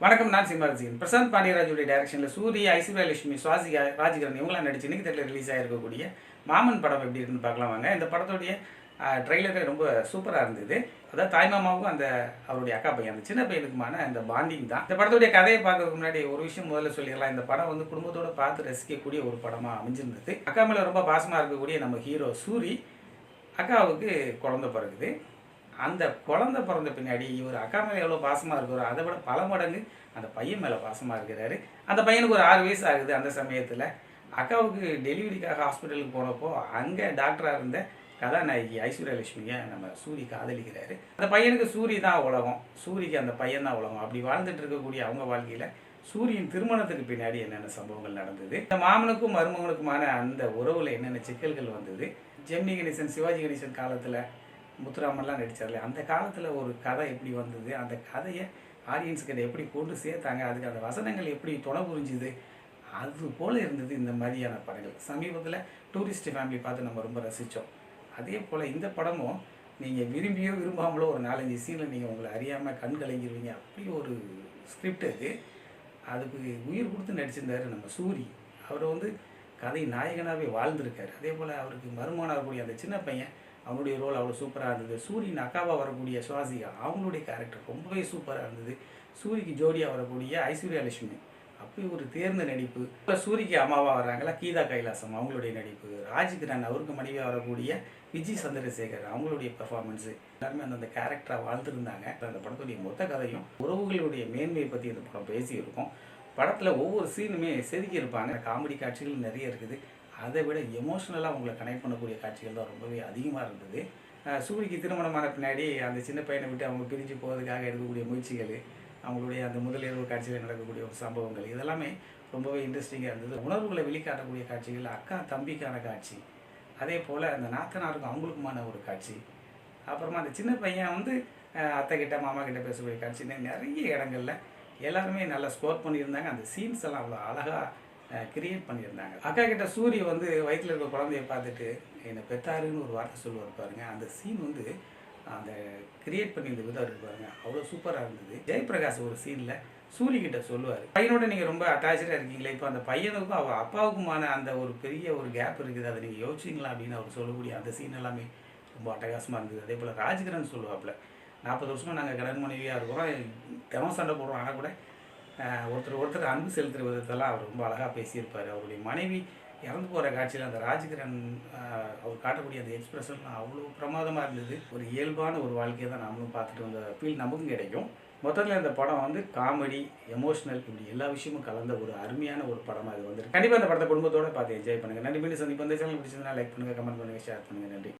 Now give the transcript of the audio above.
வணக்கம் நான் சிம்மரசிகன் பிரசாந்த் பாண்டியராஜுடைய டைரக்ஷனில் சூரிய ஐஸ்வர்யா லட்சுமி சுவாசிகா ராஜகிரண் இவங்களாம் நடிச்சு இன்னைக்கு தெரியல ரிலீஸ் ஆகிருக்கக்கூடிய மாமன் படம் எப்படி இருக்குன்னு பார்க்கலாம் வாங்க. இந்த படத்துடைய ட்ரெய்லரே ரொம்ப சூப்பராக இருந்தது. அதாவது தாய்மாமாவுக்கும் அந்த அவருடைய அக்கா பையன் அந்த சின்ன பையனுக்குமான அந்த பாண்டிங் தான். இந்த படத்துடைய கதையை பார்க்கறதுக்கு முன்னாடி ஒரு விஷயம் முதல்ல சொல்லிடலாம். இந்த படம் வந்து குடும்பத்தோடு பார்த்து ரசிக்கக்கூடிய ஒரு படமாக அமைஞ்சிருந்தது. அக்கா மேலே ரொம்ப பாசமாக இருக்கக்கூடிய நம்ம ஹீரோ சூரி அக்காவுக்கு குழந்த பிறகுது அந்த குழந்த பிறந்த பின்னாடி இவர் அக்கா மேலே எவ்வளோ பாசமாக இருக்கிறோ அதை விட பல மடங்கு அந்த பையன் மேலே பாசமாக இருக்கிறாரு. அந்த பையனுக்கு ஒரு ஆறு வயசு ஆகுது அந்த சமயத்தில். அக்காவுக்கு டெலிவரிக்காக ஹாஸ்பிட்டலுக்கு போனப்போ அங்கே டாக்டராக இருந்த கதாநாயகி ஐஸ்வர்யா லட்சுமியை நம்ம சூரி காதலிக்கிறாரு. அந்த பையனுக்கு சூரி தான் உலகம். சூரிக்கு அந்த பையன் தான் உலகம். அப்படி வாழ்ந்துட்டு இருக்கக்கூடிய அவங்க வாழ்க்கையில் சூரியன் திருமணத்துக்கு பின்னாடி என்னென்ன சம்பவங்கள் நடந்தது? இந்த மாமனுக்கும் மருமகனுக்குமான அந்த உறவில் என்னென்ன சிக்கல்கள் வந்தது? ஜெமினி கணேசன் சிவாஜி கணேசன் காலத்தில் முத்துராமன்லாம் நடித்தார்ல அந்த காலத்தில் ஒரு கதை எப்படி வந்தது? அந்த கதையை ஆடியன்ஸுக்கிட்ட எப்படி கொண்டு சேர்த்தாங்க? அதுக்கு அந்த வசனங்கள் எப்படி துணை புரிஞ்சுது அது போல் இருந்தது இந்த மாதிரியான படங்கள். சமீபத்தில் டூரிஸ்ட் ஃபேமிலி பார்த்து நம்ம ரொம்ப ரசித்தோம் அதே போல் இந்த படமும் நீங்கள் விரும்பியோ விரும்பாமலோ ஒரு நாலஞ்சு சீனில் நீங்கள் உங்களை அறியாமல் கண் கலங்கிடுவீங்க அப்படி ஒரு ஸ்கிரிப்ட் அது. அதுக்கு உயிர் கொடுத்து நடிச்சிருந்தாரு நம்ம சூரி. அவர் வந்து கதை நாயகனாகவே வாழ்ந்திருக்காரு. அதே போல் அவருக்கு மருமகனாக இருக்கக்கூடிய அந்த சின்ன பையன் அவனுடைய ரோல் அவ்வளோ சூப்பராக இருந்தது. சூரியன் அக்காவாக வரக்கூடிய சுவாசிகா அவங்களுடைய கேரக்டர் ரொம்பவே சூப்பராக இருந்தது. சூரிக்கு ஜோடியாக வரக்கூடிய ஐஸ்வர்யா லட்சுமி. அப்படி ஒரு தேர்ந்த நடிப்பு. இப்போ சூரிக்கு அம்மாவாக வராங்களா கீதா கைலாசம் அவங்களுடைய நடிப்பு. ராஜ்கிரண் அவருக்கு மனைவியாக வரக்கூடிய விஜய் சந்திரசேகர் அவங்களுடைய பெர்ஃபார்மன்ஸு எல்லாருமே அந்தந்த கேரக்டராக வாழ்ந்துருந்தாங்க. அந்த படத்துடைய மொத்த கதையும் உறவுகளுடைய மேன்மையை பற்றி இந்த படம் பேசியிருக்கோம். படத்தில் ஒவ்வொரு சீனுமே செதுக்கி இருப்பாங்க. காமெடி காட்சிகள் நிறைய இருக்குது. அதை விட எமோஷ்னலாக உங்களை கனெக்ட் பண்ணக்கூடிய காட்சிகள் தான் ரொம்பவே அதிகமாக இருந்தது. சூரிக்கு திருமணமான பின்னாடி அந்த சின்ன பையனை விட்டு அவங்க பிரிஞ்சு போகிறதுக்காக எடுக்கக்கூடிய முயற்சிகள் அவங்களுடைய அந்த முதலிரவு காட்சியில் நடக்கக்கூடிய ஒரு சம்பவங்கள் இதெல்லாமே ரொம்பவே இன்ட்ரெஸ்டிங்காக இருந்தது. உணர்வுகளை வெளிக்காட்டக்கூடிய காட்சிகள் அக்கா தம்பிக்கான காட்சி அதே போல் அந்த நாத்தனாருக்கும் அவங்களுக்குமான ஒரு காட்சி அப்புறமா அந்த சின்ன பையன் வந்து அத்தைக்கிட்ட அத்தை கிட்ட மாமா கிட்ட பேசக்கூடிய காட்சின்னு நிறைய இடங்களில் எல்லாருமே நல்லா ஸ்கோர் பண்ணியிருந்தாங்க. அந்த சீன்ஸ் எல்லாம் அவ்வளோ அழகாக கிரியேட் பண்ணியிருந்தாங்க. அக்கா கிட்ட சூரிய வந்து வயிற்றில் இருக்க குழந்தைய பார்த்துட்டு என்னை பெத்தாருன்னு ஒரு வார்த்தை சொல்லுவார் பாருங்க. அந்த சீன் வந்து அந்த கிரியேட் பண்ணியிருந்த விதம் இருக்கு பாருங்க அவ்வளோ சூப்பராக இருந்தது. ஜெயபிரகாஷ் ஒரு சீனில் சூரிய கிட்ட சொல்லுவார். பையனோட நீங்கள் ரொம்ப அட்டாச்சாக இருக்கீங்களே. இப்போ அந்த பையனுக்கும் அவள் அப்பாவுக்குமான அந்த ஒரு பெரிய ஒரு கேப் இருக்குது. அதை நீங்கள் யோசிச்சிங்களா? அப்படின்னு அவர் சொல்லக்கூடிய அந்த சீன் எல்லாமே ரொம்ப அட்டகாசமாக இருந்தது. அதே போல் ராஜ்கிரண் சொல்லுவாப்புல நாற்பது வருஷமாக நாங்கள் கடன் மனைவியாக இருக்கிறோம். தினம் சண்டை போடுறோம். ஆனால் கூட ஒருத்தர் ஒருத்தர் அன்பு செலுத்துகிற விதத்தெல்லாம் அவர் ரொம்ப அழகாக பேசியிருப்பார். அவருடைய மனைவி இறந்து போகிற காட்சியில் அந்த ராஜகிரண் அவர் காட்டக்கூடிய அந்த எக்ஸ்பிரஷன்லாம் அவ்வளோ பிரமாதமாக இருந்தது. ஒரு இயல்பான ஒரு வாழ்க்கையை தான் நம்மளும் பார்த்துட்டு வந்த ஃபீல் நமக்கும் கிடைக்கும். மொத்தத்தில் இந்த படம் வந்து காமெடி எமோஷனல் இப்படி எல்லா விஷயமும் கலந்த ஒரு அருமையான ஒரு படமாக இது வந்து கண்டிப்பாக அந்த படத்தை குடும்பத்தோட பார்த்து என்ஜாய் பண்ணுங்கள் நன்றி. மீண்டும் சந்திப்பு இந்த சேனல் பிடிச்சிருந்தா லைக் பண்ணுங்கள் கமெண்ட் பண்ணுங்கள் ஷேர் பண்ணுங்கள் நன்றி.